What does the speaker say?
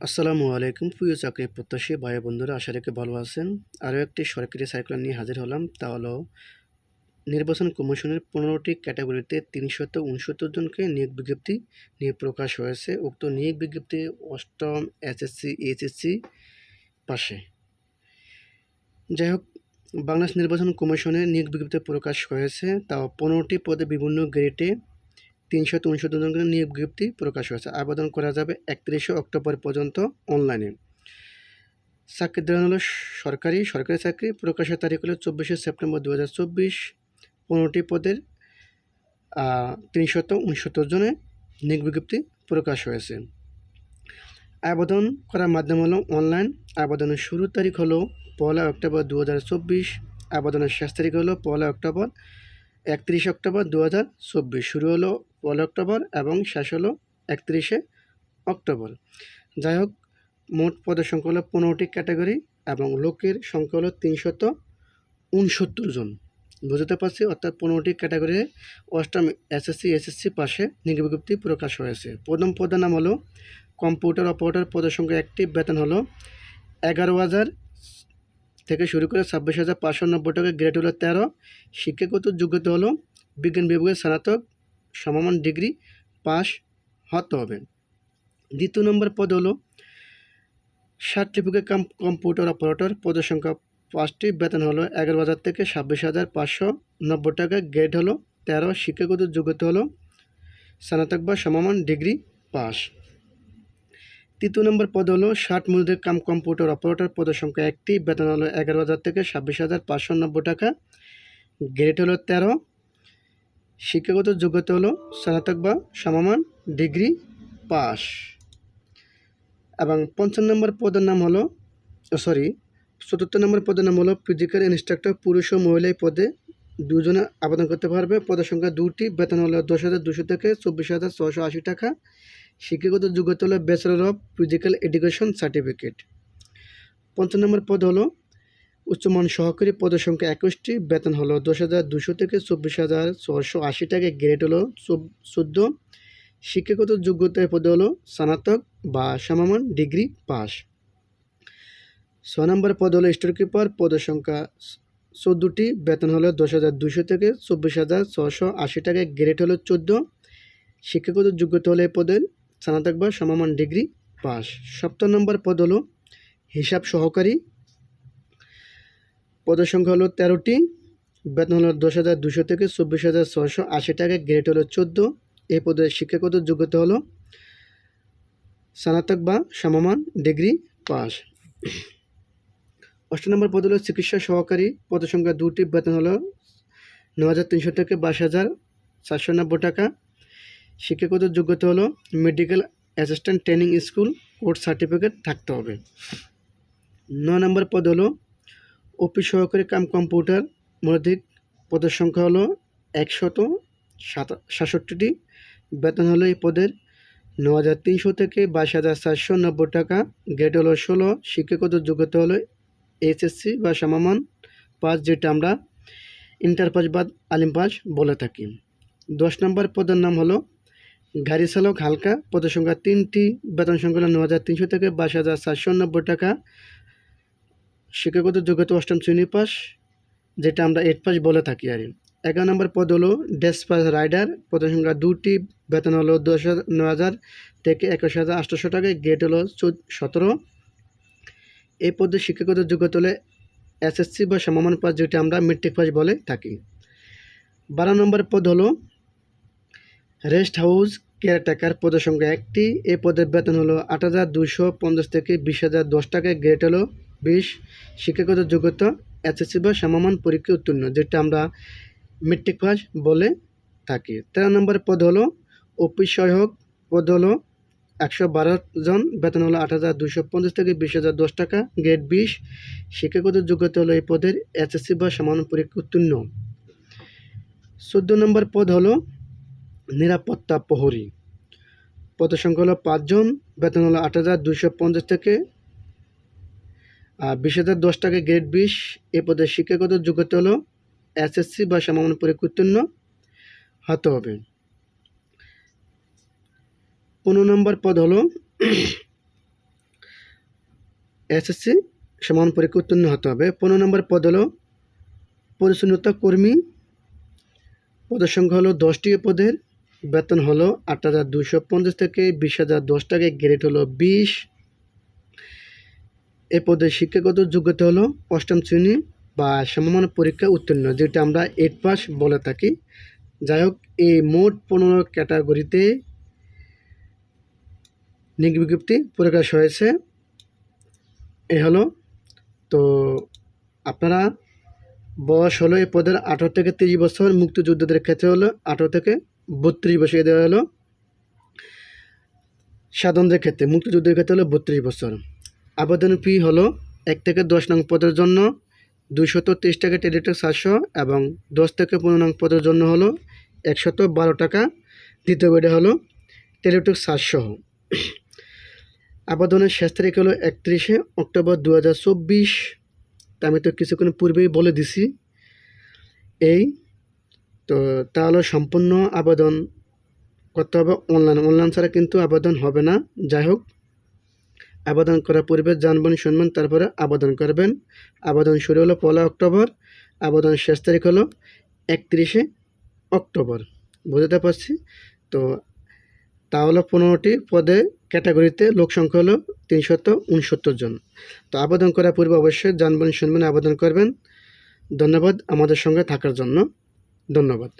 আসসালামু আলাইকুম। প্রিয় চাকরি প্রত্যাশী ভাই বন্ধুরা, আশা রেখে ভালো আছেন। আরও একটি সরকারি সার্কুলার নিয়ে হাজির হলাম। তা হলো, নির্বাচন কমিশনের পনেরোটি ক্যাটাগরিতে তিনশত উনসত্তর জনকে নিয়োগ বিজ্ঞপ্তি নিয়ে প্রকাশ হয়েছে। উক্ত নিয়োগ বিজ্ঞপ্তি অষ্টম এসএসসি, এইচএসসি পাশে। যাই হোক, বাংলাদেশ নির্বাচন কমিশনের নিয়োগ বিজ্ঞপ্তি প্রকাশ হয়েছে। তা পনেরোটি পদে বিভিন্ন গ্রেডে তিনশত উনসত্তর জনকে নিয়োগ বিজ্ঞপ্তি প্রকাশ হয়েছে। আবেদন করা যাবে একত্রিশে অক্টোবর পর্যন্ত অনলাইনে। চাকরির ধরন হলো সরকারি সরকারি চাকরি প্রকাশের তারিখ হলো চব্বিশে সেপ্টেম্বর দু হাজার চব্বিশ। পনেরোটি পদের তিনশত উনসত্তর জনে নিয়োগ বিজ্ঞপ্তি প্রকাশ হয়েছে। আবেদন করার মাধ্যম হলো অনলাইন। আবেদনের শুরুর তারিখ হলো পয়লা অক্টোবর দু হাজার চব্বিশ। আবেদনের শেষ তারিখ হলো পয়লা অক্টোবর একত্রিশ অক্টোবর দু হাজার চব্বিশ। শুরু হলো পয়লা অক্টোবর এবং শেষ হলো একত্রিশে অক্টোবর। যাই হোক, মোট পদের সংখ্যা হলো পনেরোটি ক্যাটাগরি এবং লোকের সংখ্যা হলো তিনশত উনসত্তর জন। বুঝতে পারছি? অর্থাৎ পনেরোটি ক্যাটাগরি অষ্টম এসএসসি এসএসসি পাশে নিয়োগ বিজ্ঞপ্তি প্রকাশ হয়েছে। প্রথম পদের নাম হলো কম্পিউটার অপারেটর। পদের সংখ্যা একটি। বেতন হলো এগারো হাজার থেকে শুরু করে ছাব্বিশ হাজার পাঁচশো নব্বই টাকা। গ্রেড হলো তেরো। শিক্ষাগত যোগ্যতা হলো বিজ্ঞান বিভাগের স্নাতক সমমান ডিগ্রি পাস হতে হবে। দ্বিতীয় নম্বর পদ হলো সার্টিফিকেট কাম কম্পিউটার অপারেটর। পদের সংখ্যা পাঁচটি। বেতন হলো এগারো হাজার থেকে ছাব্বিশ হাজার পাঁচশো নব্বই টাকা। গ্রেড হলো তেরো। শিক্ষাগত যোগ্যতা হলো স্নাতক বা সমমান ডিগ্রি পাস তৃতীয় নম্বর পদ হলো ষাট মজুদের কাম কম্পিউটার অপারেটর। পদের সংখ্যা একটি। বেতন হলো এগারো হাজার থেকে ছাব্বিশ হাজার পাঁচশো নব্বই টাকা। গ্রেড হলো তেরো। শিক্ষাগত যোগ্যতা হলো স্নাতক বা সমমান ডিগ্রি পাস। এবং পঞ্চম নম্বর পদের নাম হলো সরি, চতুর্থ নম্বর পদের নাম হলো ফিজিক্যাল ইনস্ট্রাক্টর পুরুষ ও মহিলা পদে দুজনে আবেদন করতে পারবে। পদের সংখ্যা দুটি বেতন হলো দশ হাজার দুশো থেকে চব্বিশ হাজার ছশো আশি টাকা। শিক্ষাগত যোগ্যতা হলো bachelor of physical education certificate পঞ্চম নম্বর পদ হলো উচ্চমান সহকারী পদের সংখ্যা একুশটি, বেতন হলো দশ হাজার দুশো থেকে চব্বিশ হাজার ছশো আশি টাকা, গ্রেড হলো চোদ্দ। শিক্ষাগত যোগ্যতার পদে হলো স্নাতক বা সমমান ডিগ্রি পাস। ছ নম্বর পদ হলো স্টোর কিপার পদের সংখ্যা চোদ্দোটি, বেতন হলো দশ হাজার দুশো থেকে চব্বিশ হাজার ছশো আশি টাকা, গ্রেড হলো চোদ্দ। শিক্ষাগত যোগ্যতা হলো এই পদের স্নাতক বা সমমান ডিগ্রি পাস। সপ্তম নম্বর পদ হলো হিসাব সহকারী পদের সংখ্যা হলো তেরোটি। বেতন হলো দশ হাজার দুশো থেকে চব্বিশ হাজার ছশো আশি টাকা। গ্রেড হলো চোদ্দ। এই পদের শিক্ষাগত যোগ্যতা হলো স্নাতক বা সমমান ডিগ্রি পাস। অষ্ট নম্বর পদ হলো চিকিৎসা সহকারী। পদের সংখ্যা দুটি। বেতন হলো ন হাজার তিনশো থেকে বাইশ হাজার চারশো নব্বই টাকা। শিক্ষাগত যোগ্যতা হলো medical assistant training school course certificate থাকতে হবে। ন নম্বর পদ হলো অফিস সহকারী কাম কম্পিউটার মনোধিক পদের সংখ্যা হলো একশত সাত সাতষট্টিটি। বেতন হলো এই পদের ন হাজার তিনশো থেকে বাইশ হাজার চারশো নব্বই টাকা। গ্রেড হলো ষোলো। শিক্ষাগত যোগ্যতা হলো এইচএসসি বা সমমান পাস, যেটা আমরা ইন্টার পাস বা আলিম পাস বলে থাকি। দশ নম্বর পদের নাম হলো গাড়ি চালক হালকা। পদের সংখ্যা তিনটি। বেতন সংখ্যা হলো ন হাজার তিনশো থেকে বাইশ হাজার চারশো নব্বই টাকা। শিক্ষাগত যোগ্যতা অষ্টম শ্রেণি পাস, যেটা আমরা এইট পাস বলে থাকি আর এগারো নম্বর পদ হলো ডেস্ক পাস রাইডার পদের সংখ্যা দুটি বেতন হলো দশ হাজার থেকে একুশ হাজার আটশোশো টাকা গেট হলো সতেরো। এই পদের শিক্ষাগত যোগ্যতা হলে এসএসসি বা সমমান পাস যেটা আমরা মেট্রিক পাস বলে থাকি। বারো নম্বর পদ হলো রেস্ট হাউস কেয়ারটেকার পদের সংখ্যা একটি। এই পদের বেতন হলো আট হাজার দুশো পঞ্চাশ থেকে বিশ হাজার দশ টাকা গ্রেড হলো বিশ শিক্ষাগত যোগ্যতা এসএসসি বা সমমান পরীক্ষা উত্তীর্ণ, যেটা আমরা মেট্রিক পাস বলে থাকি। তেরো নম্বর পদ হলো অফিস সহায়ক পদ হলো একশো বারো জন, বেতন হলো আট হাজার দুশো পঞ্চাশ থেকে বিশ হাজার দশ টাকা গ্রেড বিশ। শিক্ষাগত যোগ্যতা হলো এই পদের এসএসসি বা সমান পরীক্ষা উত্তীর্ণ। চোদ্দ নম্বর পদ হলো নিরাপত্তা প্রহরী। পদের সংখ্যা হলো পাঁচজন বেতন হলো আট হাজার পঞ্চাশ থেকে বিশ হাজার দশ টাকা গ্রেড বিশ, এ পদের শিক্ষাগত যোগ্যতা হলো এসএসসি বা সমান পরীক্ষা উত্তীর্ণ হতে হবে। পনেরো নম্বর পদ হলো এসএসসি সমান পরীক্ষা উত্তীর্ণ হতে হবে। পনেরো নম্বর পদ হলো পরিচ্ছন্নতা কর্মী। পদের সংখ্যা হলো দশটি পদের। বেতন হলো আট হাজার দুশো পঞ্চাশ থেকে বিশ হাজার দশ টাকা গ্রেড হলো বিশ। এ পদের শিক্ষাগত যোগ্যতা হলো অষ্টম শ্রেণি বা সমমান পরীক্ষা উত্তীর্ণ, যেটা আমরা এইট পাস বলে থাকি। যাই হোক এই মোট পনেরো ক্যাটাগরিতে নিয়োগ বিজ্ঞপ্তি প্রকাশ হয়েছে। এ হলো, তো আপনারা বয়স হলো এই পদের আঠারো থেকে তিরিশ বছর, মুক্তিযোদ্ধাদের ক্ষেত্রে হলো আঠারো থেকে বত্রিশ বছর দেওয়া হলো সাধারণদের ক্ষেত্রে, মুক্তিযুদ্ধের ক্ষেত্রে হলো বত্রিশ বছর। আবেদন ফি হলো এক থেকে দশ নং পদের জন্য দুইশত তেইশ টাকা টেলিটক সাতশো এবং দশ থেকে পনেরো নং পদের জন্য হলো একশত বারো টাকা। দ্বিতীয় বেডে হলো টেলিটক সাতশো। আবেদনের শেষ তারিখ হলো একত্রিশে অক্টোবর দু হাজার চব্বিশ। তা আমি তো কিছুক্ষণ পূর্বেই বলে দিছি। এই তো তাহলে সম্পূর্ণ আবেদন করতে হবে অনলাইন। অনলাইন ছাড়া কিন্তু আবেদন হবে না। যাই হোক আবেদন করার পূর্বে জানবেন শুনবেন তারপরে আবেদন করবেন। আবেদন শুরু হলো পয়লা অক্টোবর, আবেদন শেষ তারিখ হলো একত্রিশে অক্টোবর। বুঝতে পারছি? তো তাহলে পনেরোটি পদে ক্যাটাগরিতে লোক সংখ্যা হলো তিনশত উনসত্তর জন। তো আবেদন করার পূর্বে অবশ্যই জানবেন শুনবেন আবেদন করবেন। ধন্যবাদ আমাদের সঙ্গে থাকার জন্য। ধন্যবাদ।